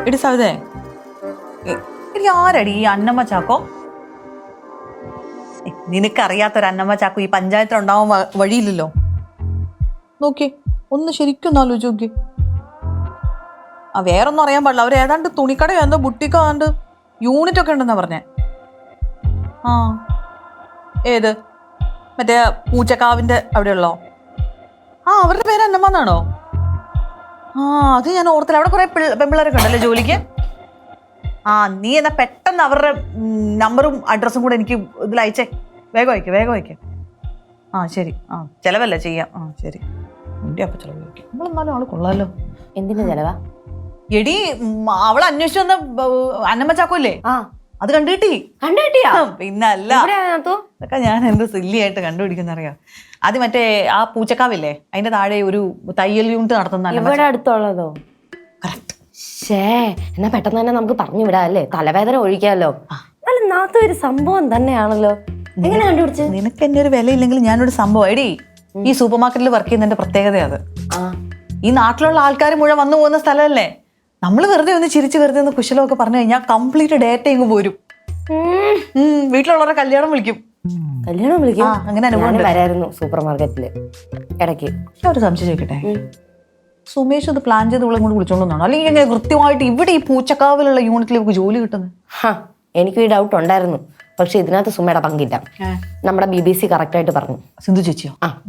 എടി സൗദേ എനിക്ക് ആരടി ഈ അന്നമ്മ ചാക്കോ? നിനക്കറിയാത്തൊരു അന്നമ്മ ചാക്കോ ഈ പഞ്ചായത്തിൽ ഉണ്ടാവാൻ വ- വഴിയില്ലല്ലോ? നോക്കി ഒന്ന് ശരിക്കും ഒന്ന് ആലോചിച്ച് നോക്കി ആ വേറൊന്നും അറിയാൻ പാടില്ല. അവർ ഏതാണ്ട് തുണിക്കടയോ എന്തോ ബുട്ടിക്കോ ഏതാണ്ട് യൂണിറ്റ് ഒക്കെ ഉണ്ടെന്നാ പറഞ്ഞേ. ആ ഏത്? മറ്റേ പൂച്ചക്കാവിന്റെ അവിടെയുള്ളോ? ആ അവരുടെ പേര് അന്നമ്മന്നാണോ ആ അത് ഞാൻ ഓർത്തില്ല. അവിടെ കുറെ പെൺപിള്ളേരൊക്കെ ഉണ്ടല്ലേ ജോലിക്ക്? ആ നീ എന്നാ പെട്ടെന്ന് അവരുടെ നമ്പറും അഡ്രസ്സും കൂടെ എനിക്ക് ഇതിൽ അയച്ചേ. വേഗം അയക്ക് വേഗം അയക്ക്. ആ ശരി. ആ ചിലവല്ല ചെയ്യാം. ആ ശരി. എന്റെ അപ്പം ചിലവ് നമ്മൾ എന്നാലും ആൾ കൊള്ളാമല്ലോ എന്തിന്റെ ചെലവാ? എടി അവൾ അന്വേഷിച്ചു വന്ന അന്നമ്മ ചാക്കോ ഇല്ലേ? ആ. അത് കണ്ടുകിട്ടി. കണ്ടുകിട്ടിയാ? പിന്നെ അല്ല അതൊക്കെ ഞാൻ എന്ത് സില്ലിയായിട്ട് കണ്ടുപിടിക്കുന്ന അറിയാം അത് മറ്റേ ആ പൂച്ചക്കാവില്ലേ? അതിന്റെ താഴെ ഒരു തയ്യൽ യൂണിറ്റ് നടത്തുന്ന ഇവിടെ അടുത്തുള്ളതോ? ഷേ എന്നാ പെട്ടെന്ന് തന്നെ നമുക്ക് പറഞ്ഞു വിടാം അല്ലേ തലവേദന ഒഴിക്കാമല്ലോ അല്ല നാത്ത ഒരു സംഭവം തന്നെയാണല്ലോ. എങ്ങനെ കണ്ടുപിടിച്ച്? നിനക്ക് എന്നെ ഒരു വിലയില്ലെങ്കിൽ ഞാനൊരു സംഭവം. എടി ഈ സൂപ്പർ മാർക്കറ്റിൽ വർക്ക് ചെയ്യുന്നതിന്റെ പ്രത്യേകത അത്. ഈ നാട്ടിലുള്ള ആൾക്കാർ മുഴുവൻ വന്നു പോകുന്ന സ്ഥലമല്ലേ? നമ്മൾ വെറുതെ ഒന്ന് ചിരിച്ച് വെറുതെ ഒന്ന് കുശലമൊക്കെ പറഞ്ഞു കഴിഞ്ഞാൽ കംപ്ലീറ്റ് ഡേറ്റ ഇങ്ങ് പോരും. ഉം. വീട്ടിലുള്ളവരെ കല്യാണം വിളിക്കും. കല്യാണം വിളിക്കും? ആ, അങ്ങനെ അനുഭവം ഞാനും ഉണ്ട്. വരായിരുന്നു സൂപ്പർ മാർക്കറ്റിൽ ഇടയ്ക്ക്. ഞാൻ ഒരു സംശയം ചോദിക്കട്ടെ? ഉം. സുമേഷ് ഇത് പ്ലാൻ ചെയ്ത് ഇവിടെ കൊണ്ട് വിളിച്ചോണ്ടെന്നാണോ അല്ലെങ്കിൽ ഇങ്ങനെ കൃത്യമായിട്ട് ഇവിടെ ഈ പൂച്ചക്കാവിലുള്ള യൂണിറ്റിൽ ഇവർക്ക് ജോലി കിട്ടുന്നത്? ഹാ എനിക്കും ഈ ഡൗട്ട് ഉണ്ടായിരുന്നു. പക്ഷെ ഇതിനകത്ത് സുമയുടെ പങ്കില്ല. നമ്മുടെ ബി ബി സി കറക്റ്റ് ആയിട്ട് പറഞ്ഞു. സിന്ധു ചേച്ചിയോ? ആ.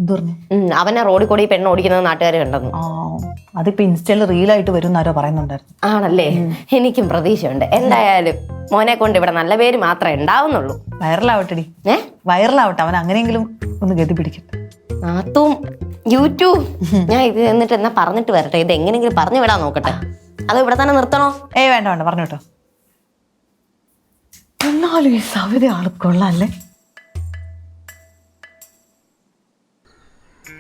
ഉം, അവനെ റോഡിൽ കൂടി ഈ പെണ്ണ് ഓടിക്കുന്നത് നാട്ടുകാർ കണ്ടെന്നു ആ അതിപ്പോ ഇൻസ്റ്റയിൽ റീലായിട്ട് വരും ആരോ പറയുന്നുണ്ടായിരുന്നു. ആണല്ലേ? എനിക്കും പ്രതീക്ഷയുണ്ട്. എന്തായാലും മോനെ കൊണ്ട് ഇവിടെ നല്ല പേര് മാത്രമേ ഉണ്ടാവുന്നുള്ളൂ. വൈറലാവട്ടെടി. ഏ? വൈറലാവട്ടെ അവൻ അങ്ങനെയെങ്കിലും ഒന്ന് ഗതി പിടിക്കട്ടെ. നാത്തും യൂട്യൂബ്. ഞാൻ ഇത് എന്നിട്ട് എന്നാ പറഞ്ഞിട്ട് വരട്ടെ. ഇത് എങ്ങനെയെങ്കിലും പറഞ്ഞു വിടാൻ നോക്കട്ടെ. അത് ഇവിടെ തന്നെ നിർത്തണോ? ഏയ് വേണ്ട വേണ്ട. പറഞ്ഞു കേട്ടോ എന്നാലും ഈ സവിത ആൾ കൊള്ളാല്ലേ?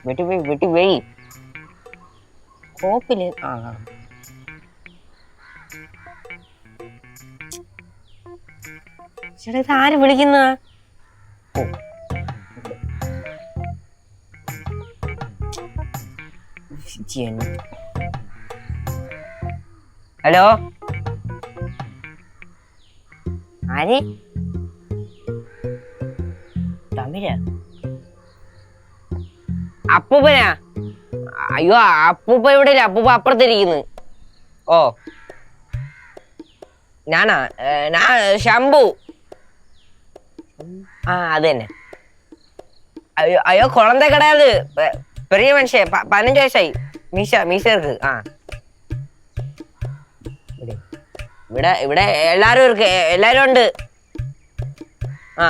വെട്ടി പോയി വെട്ടി പോയി. കോപ്പിൽ. ആ. ചേട്ടാ ഇത് ആര് വിളിക്കുന്ന? ഹലോ? ആര് തമിഴ അപ്പൂപ്പനാ? അയ്യോ അപ്പൂപ്പ ഇവിടെ ഇല്ല അപ്പൂപ്പ അപ്പുറത്തിരിക്കുന്നു. ഓ. ഞാനാ ഞാ ശംഭു. ആ അത് തന്നെ. അയ്യോ അയ്യോ കുളന്ത കിടയാത് പെരിയ മനുഷ്യ പതിനഞ്ച് വയസ്സായി. മീശ മീശർക്ക് ആ. ഇവിടെ ഇവിടെ എല്ലാരും എല്ലാരും ഉണ്ട് ആ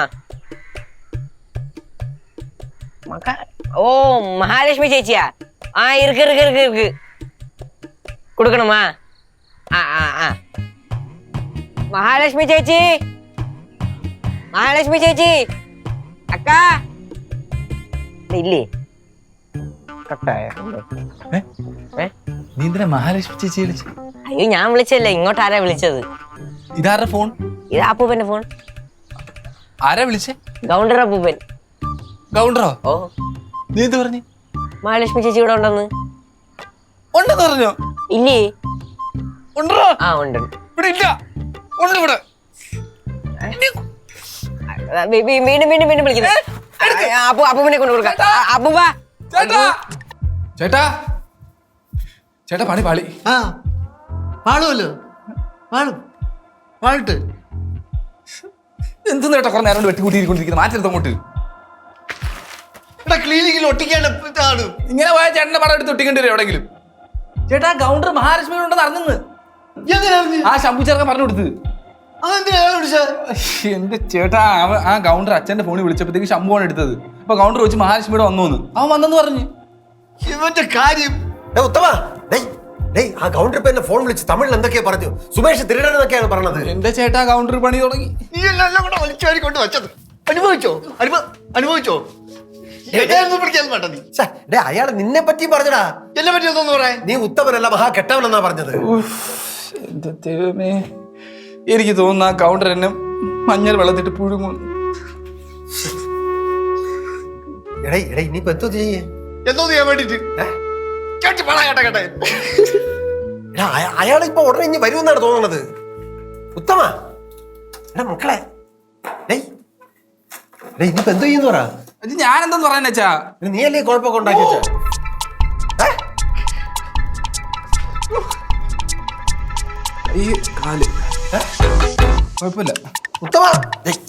ഓ மகாலட்சுமி சேச்சியா ஆ இருக்கு இருக்கு இருக்கு இருக்கு கொடுக்கணுமா ஆ ஆ ஆ மகாலட்சுமி சேச்சி மகாலட்சுமி சேச்சி அக்கா இல்லையே കട്ടായ നീ എന്തിനാ മഹാലക്ഷ്മി ചേച്ചി വിളിച്ചു അയ്യോ ഞാൻ വിളിച്ചല്ലേ ഇങ്ങോട്ട് ആരാ വിളിച്ചത്? ഇതാരുടെ ഫോൺ? ഇത് അപ്പൂപ്പന്റെ ഫോൺ. ആരാ വിളിച്ചേ? ഗൗണ്ടർ അപ്പൂപ്പൻ. ഗൗണ്ടറോ? ഓ. നീ എന്ത് പറഞ്ഞു? മഹാലക്ഷ്മി ചേച്ചി ഇവിടെ ഉണ്ടെന്ന്. ഉണ്ടെന്ന് പറഞ്ഞോ? ഇല്ലേ? ഉണ്ടോ? ആ ഉണ്ട്. ഇവിടെ ഇല്ല. ഉണ്ട് ഇവിടെ. വീണ്ടും വീണ്ടും വീണ്ടും വിളിക്കുന്നത് ആ, അപ്പു അപ്പൂപ്പനെ കൊണ്ട് കൊടുക്കാം. അപ്പൂപ്പ. ചേട്ടാ. ചേട്ടാ. ചേട്ടാ പണി പാളി. ആ. പാളുമല്ലോ പാളും പാളിട്ട് എന്തെന്ന് നേട്ടാ കുറെ നേരം കൊണ്ട് വെട്ടിക്കൂട്ടിയിരിക്കൊണ്ടിരിക്കുന്നത് മാറ്റരുത് അങ്ങോട്ട്. എടാ ക്ലിനിക്കിൽ ഒട്ടിക്കേണ്ട ഇതാണ്. ഇങ്ങനെ പോയ ചേട്ടന്റെ പടം എടുത്ത് ഒട്ടിക്കേണ്ടി വരും എവിടെങ്കിലും ചേട്ടാ ഗൗണ്ടർ മഹാലക്ഷ്മി ഉണ്ടെന്ന് അറിഞ്ഞെന്ന്. ആ ശംഭു ചേർക്കാൻ പറഞ്ഞു കൊടുത്ത്. എന്റെ ചേട്ടാ അവൻ ആ ഗൗണ്ടർ അച്ഛന്റെ ഫോണിൽ വിളിച്ചപ്പോഴത്തേക്ക് ശംഭുവാണ് എടുത്തത്. അപ്പൊ കൗണ്ടർ വെച്ച് മഹാലക്ഷ്മിയുടെ വന്നു അവൻ വന്നെന്ന് പറഞ്ഞു. ഇവന്റെ കാര്യം ഉത്തമ. ഡേയ് ആ കൗണ്ടർ ഇപ്പൊ എന്നെ ഫോൺ വിളിച്ച് തമിഴിൽ എന്തൊക്കെയാ പറഞ്ഞു? സുമേഷ് തിരുടനെന്നൊക്കെയാണ് പറഞ്ഞത്. എന്റെ ചേട്ടാ കൗണ്ടർ പണി തുടങ്ങി. നീ എല്ലാം എല്ലാം കൂടെ വലിച്ചുവാരി കൊണ്ട് വെച്ചത്. അനുഭവിച്ചോ? അനുഭവ അനുഭവിച്ചോ? അയാൾ നിന്നെ പറ്റി പറഞ്ഞടാ. എന്നെ പറ്റി ഒന്നു പറയാൻ? നീ ഉത്തമനല്ല മഹാ കെട്ടവനെന്നാ പറഞ്ഞത്. ദൈവമേ. എനിക്ക് തോന്നുന്നു ആ കൗണ്ടർ എന്നെ മഞ്ഞൾ വെള്ളത്തിട്ട് പുഴുങ്ങും. എടേ എടേ ഇനിയിപ്പോ എന്തോ ചെയ്യേ. എന്തോ ചെയ്യാൻ വേണ്ടിട്ട് കേട്ടി പണ കേട്ട കേട്ടെ. എടാ അയാൾ ഇപ്പൊ ഉടനെ ഇനി വരുമെന്നാണ് തോന്നുന്നത് ഉത്തമ. എടാ മക്കളെ. ഡേയ്. ഡേയ് ഇനിയിപ്പോ എന്തോ ചെയ്യുന്നു പറ? ഇത് ഞാൻ എന്താന്ന് പറയാൻ നീ ഇത് ഈ കുഴപ്പമൊക്കെ ഉണ്ടാക്കി വെച്ചേ? ഈ കാൽ. കുഴപ്പമില്ല. ഉത്തമ. ഡേയ്